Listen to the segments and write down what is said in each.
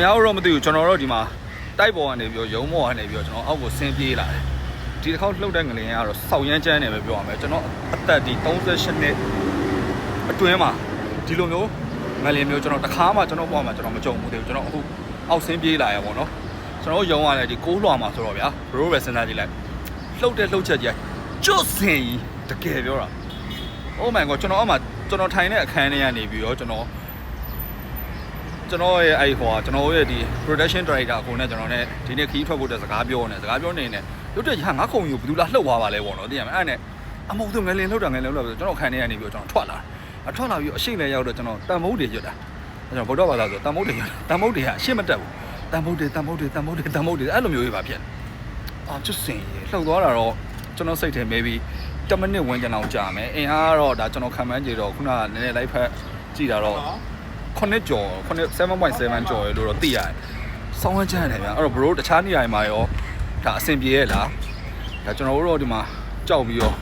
များတို့တော့မသိဘူးကျွန်တော်တို့ဒီမှာတိုက်ပေါ်ကနေပြီးတော့ရုံးပေါ်ကနေပြီးတော့ကျွန်တော်အောက်ကိုဆင်းပြေးလာတယ်ဒီတစ်ခေါက်လှုပ်တဲ့ငလင်ကတော့စောက်ရမ်းကျန်းနေပဲပြောရမယ်ကျွန်တော်အသက်ဒီ38နှစ်အတွင်းမှာဒီလိုမျိုးငလင်မျိုးကျွန်တော်တစ်ခါမှကျွန်တော်ပေါ်မှာကျွန်တော်မကြုံဘူးသေးဘူးကျွန်တော်အခုအောက်ဆင်းပြေးလာရပါတော့ကျွန်တော်ရုံးရတယ်ဒီကိုးလွှာမှာဆိုတော့ဗျာဘရိုးပဲစဉ်းစားကြည့်လိုက်လှုပ်တဲ့လှုပ်ချက်ကြီးကျွတ်စင်ကြီးတကယ်ပြောတာ Oh my god ကျွန်တော်အမှကျွန်တော်ထိုင်တဲ့အခန်းထဲကနေပြီးတော့ကျွန်တော် ကျွန်တော်ရဲ့အဲ့ဟိုကျွန်တော်ရဲ့ဒီ production director ကိုနဲ့ကျွန်တော်နဲ့ဒီနေ့ခီးထွက်ဖို့တဲ့စကားပြောနေစကားပြောနေနေရုပ်တရက်ဟာငါခုံယူဘယ်သူလားလှုပ်သွားပါလဲပေါ့နော်သိရမလားအဲ့နဲ့အမဟုတ်သူငလင်လှုပ်တာငလင်လှုပ်တာကျွန်တော်ခံနေရနေပြီးတော့ကျွန်တော်ထွက်လာအထွက်လာပြီးအရှိန်လဲရောက်တော့ကျွန်တော်တန်မိုးတွေရွတ်တာကျွန်တော်ဗုဒ္ဓဘာသာဆိုတန်မိုးတွေရွတ်တန်မိုးတွေကအရှိမတက်ဘူးတန်မိုးတွေတန်မိုးတွေတန်မိုးတွေတန်မိုးတွေအဲ့လိုမျိုးကြီးပါဖြစ်အာကျွတ်စင်လှုပ်သွားတာတော့ကျွန်တော်စိတ်ထဲ maybe 10မိနစ်ဝန်းကျင်လောက်ကြာမယ်အင်အားကတော့ဒါကျွန်တော်ခံမှန်းကြည့်တော့ခုနကနည်းနည်းလိုက်ဖက်ကြည့်တာတော့ 9ကျော်9 7.7ကျော်ရလို့တော့သိရတယ်။ဆောင်းဝန်းချမ်းတယ်ဗျာ။အဲ့တော့ bro တခြားနေရာတွေမှာရောဒါအဆင်ပြေရဲ့လား။ဒါကျွန်တော်တို့တော့ဒီမှာကြောက်ပြီးတော့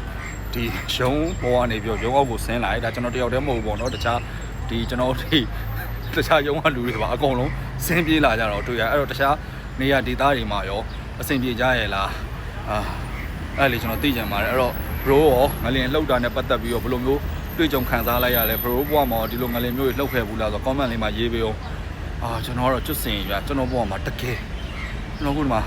ဒီရုံးဘောကနေပြီးတော့ရုံးအောက်ကိုဆင်းလာတယ်။ဒါကျွန်တော်တယောက်တည်းမဟုတ်ဘူးပေါ့နော်။တခြားဒီကျွန်တော်ဒီတခြားရုံးကလူတွေပါအကုန်လုံးဆင်းပြေးလာကြတော့တွေ့ရအဲ့တော့တခြားနေရာဒေသတွေမှာရောအဆင်ပြေကြရဲ့လား။အာအဲ့လေကျွန်တော်သိကြပါတယ်အဲ့တော့ bro ရောငလင်လှုပ်တာနဲ့ပတ်သက်ပြီးတော့ဘယ်လိုမျိုး တွေ့ကြုံခံစားလိုက်ရလဲ bro ဘွားမှာဒီလိုငလင်မျိုးတွေလှုပ်ခဲ့ဘူးလားဆိုတော့ comment လေးမှာရေးပေးအောင်အာကျွန်တော်ကတော့ကျွတ်စင်ရကျွန်တော်ဘွားမှာတကယ်ကျွန်တော်ခုဒီမှာ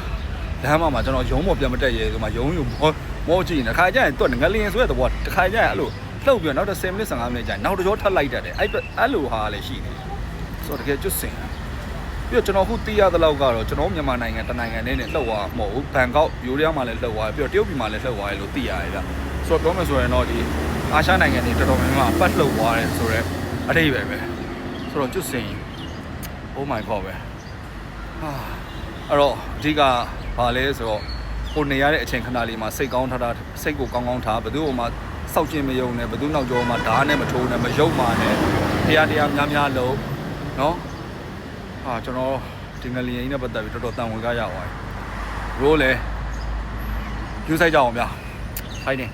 လမ်းမှာမှာကျွန်တော်ရုံးပေါ်ပြန်မတက်ရဲဒီမှာရုံးယူမောမောကြည့်နေတခါကျရင်တွက်ငလင်ဆိုတဲ့သဘောတခါကျရင်အဲ့လိုလှုပ်ပြီးတော့နောက်တော့10မိနစ်15မိနစ်ကျရင်နောက်တစ်ကြောထပ်လိုက်တတ်တယ်အဲ့အဲ့လိုဟာလည်းရှိနေဆိုတော့တကယ်ကျွတ်စင် ပြီးတော့ကျွန်တော်ခုသိရသလောက်ကတော့ကျွန်တော်မြန်မာနိုင်ငံတနိုင်ငံနဲ့နဲ့လှုပ်သွားမဟုတ်ဘူးဘန်ကောက်ယူရီးယားမှာလည်းလှုပ်သွားပြီးတော့တရုတ်ပြည်မှာလည်းလှုပ်သွားတယ်လို့သိရတယ်ဗျဆိုတော့ပြောမယ်ဆိုရင်တော့ဒီအာရှနိုင်ငံတွေတော်တော်များများပတ်လှုပ်သွားတယ်ဆိုတော့အတိတ်ပဲပဲဆိုတော့ကျွတ်စင် Oh my god ပဲဟာအဲ့တော့အဓိကဘာလဲဆိုတော့ကိုနေရတဲ့အချိန်ခဏလေးမှာစိတ်ကောင်းထားတာစိတ်ကိုကောင်းကောင်းထားဘယ်သူ့ဟိုမှာစောက်ကျင်မယုံနဲ့ဘယ်သူနောက်ကျောမှာဓာတ်နဲ့မထိုးနဲ့မယုံမာနဲ့ဖရားတရားများများလုံးနော် ဟာကျွန်တော်ဒီငလျင်ကြီးနဲ့ပတ်သက်ပြီးတော်တော်တန်ဝင်ကြရပါတယ်ရိုးလေယူဆိုင်ကြအောင်ဗျာဖိုင်နေ